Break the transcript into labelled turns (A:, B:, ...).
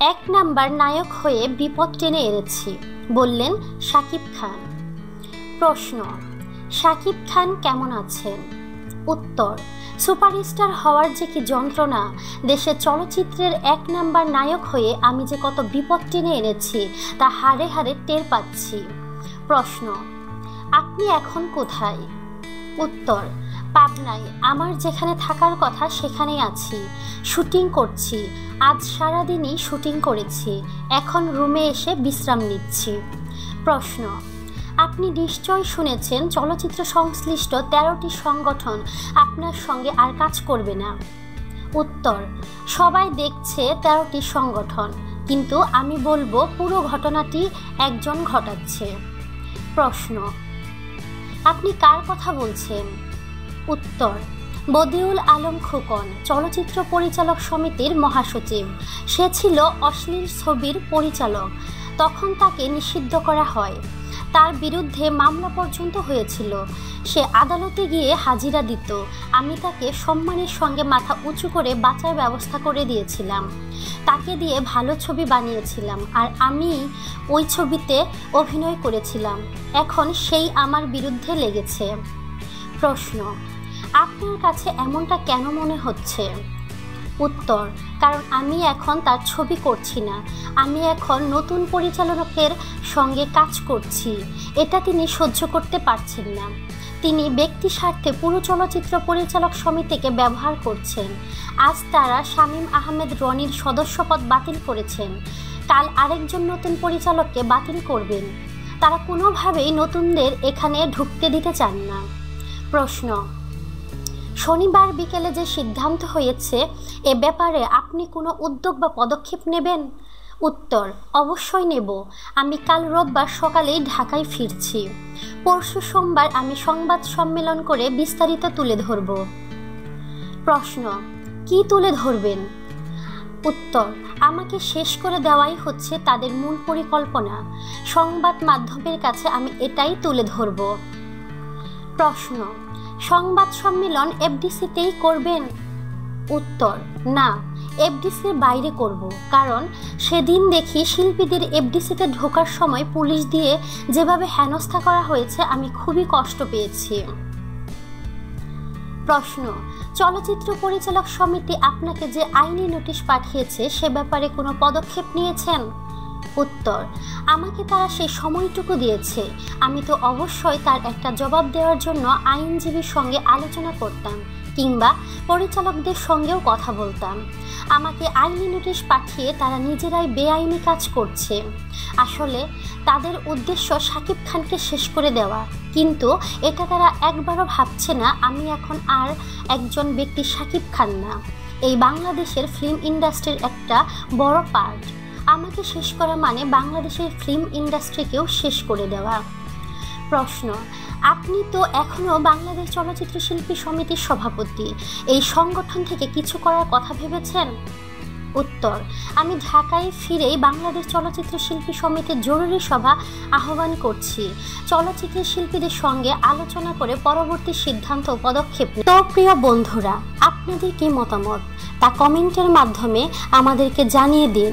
A: এক নাম্বার নায়ক হয়ে বিপদ টেনে এনেছি, বললেন শাকিব খান। প্রশ্ন, সাকিব খান কেমন আছেন? উত্তর, সুপারস্টার হওয়ার যে কি যন্ত্রণা, দেশের চলচ্চিত্রের এক নাম্বার নায়ক হয়ে আমি যে কত বিপদ টেনে এনেছি, তা হারে হারে টের পাচ্ছি। প্রশ্ন, আপনি এখন কোথায়? উত্তর পাবনায় আমার যেখানে থাকার কথা সেখানেই আছি। শুটিং করছি, আজ সারাদিনই শুটিং করেছি, এখন রুমে এসে বিশ্রাম নিচ্ছি। প্রশ্ন, আপনি নিশ্চয় শুনেছেন চলচ্চিত্র সংশ্লিষ্ট তেরোটি সংগঠন আপনার সঙ্গে আর কাজ করবে না? উত্তর, সবাই দেখছে তেরোটি সংগঠন, কিন্তু আমি বলব পুরো ঘটনাটি একজন ঘটাচ্ছে। প্রশ্ন, আপনি কার কথা বলছেন? উত্তর। বদিউল আলম খোকন, চলচ্চিত্র পরিচালক সমিতির মহাসচিব। সে ছিল অশ্লীল ছবির পরিচালক। তখন তাকে নিষিদ্ধ করা হয়। তার বিরুদ্ধে মামলা পর্যন্ত হয়েছিল। সে আদালতে গিয়ে হাজিরা দিত। আমি তাকে সম্মানের সঙ্গে মাথা উঁচু করে বাঁচার ব্যবস্থা করে দিয়েছিলাম। তাকে দিয়ে ভালো ছবি বানিয়েছিলাম আর আমি ওই ছবিতে অভিনয় করেছিলাম। এখন সেই আমার বিরুদ্ধে লেগেছে। প্রশ্ন আপনার কাছে এমনটা কেন মনে হচ্ছে? উত্তর, কারণ আমি এখন তার ছবি করছি না। আমি এখন নতুন পরিচালকের সঙ্গে কাজ করছি। এটা তিনি সহ্য করতে পারছেন না। তিনি ব্যক্তি স্বার্থে পুরো চলচ্চিত্র পরিচালক সমিতিকে ব্যবহার করছেন। আজ তারা শামীম আহমেদ রনির সদস্যপদ বাতিল করেছেন। কাল আরেকজন নতুন পরিচালককে বাতিল করবেন। তারা কোনোভাবেই নতুনদের এখানে ঢুকতে দিতে চান না। প্রশ্ন শনিবার বিকেলে যে সিদ্ধান্ত হয়েছে, এ ব্যাপারে আপনি কোনো উদ্যোগ বা পদক্ষেপ নেবেন? উত্তর, অবশ্যই নেব। আমি কাল রোববার সকালেই ঢাকায় ফিরছি। পরশু সোমবার আমি সংবাদ সম্মেলন করে বিস্তারিত তুলে ধরব। প্রশ্ন, কি তুলে ধরবেন? উত্তর, আমাকে শেষ করে দেওয়াই হচ্ছে তাদের মূল পরিকল্পনা। সংবাদ মাধ্যমের কাছে আমি এটাই তুলে ধরব। প্রশ্ন সংবাদ সম্মেলন এফডিসিতেই করবেন? উত্তর, না, এফডিসির বাইরে করব, কারণ সেদিন দেখি শিল্পীদের এফডিসিতে ঢোকার সময় পুলিশ দিয়ে যেভাবে হেনস্থা করা হয়েছে, আমি খুবই কষ্ট পেয়েছি। প্রশ্ন, চলচ্চিত্র পরিচালক সমিতি আপনাকে যে আইনি নোটিশ পাঠিয়েছে, সে ব্যাপারে কোনো পদক্ষেপ নিয়েছেন? উত্তর, আমাকে তারা সেই সময়টুকু দিয়েছে। আমি তো অবশ্যই তার একটা জবাব দেওয়ার জন্য আইনজীবীর সঙ্গে আলোচনা করতাম কিংবা পরিচালকদের সঙ্গেও কথা বলতাম। আমাকে আইনি নোটিশ পাঠিয়ে তারা নিজেরাই বেআইনি কাজ করছে। আসলে তাদের উদ্দেশ্য সাকিব খানকে শেষ করে দেওয়া। কিন্তু এটা তারা একবারও ভাবছে না আমি এখন আর একজন ব্যক্তি সাকিব খান না। এই বাংলাদেশের ফিল্ম ইন্ডাস্ট্রির একটা বড় পার্ট আমাকে শেষ করা মানে বাংলাদেশের ফিল্ম ইন্ডাস্ট্রিকেও শেষ করে দেওয়া। প্রশ্ন, আপনি তো এখনও বাংলাদেশ চলচ্চিত্র শিল্পী সমিতির সভাপতি। এই সংগঠন থেকে কিছু করার কথা ভেবেছেন? উত্তর, আমি ঢাকায় ফিরেই বাংলাদেশ চলচ্চিত্র শিল্পী সমিতির জরুরি সভা আহ্বান করছি। চলচ্চিত্র শিল্পীদের সঙ্গে আলোচনা করে পরবর্তী সিদ্ধান্ত পদক্ষেপ তো প্রিয় বন্ধুরা, আপনাদের কি মতামত? তা কমেন্টের মাধ্যমে আমাদেরকে জানিয়ে দিন।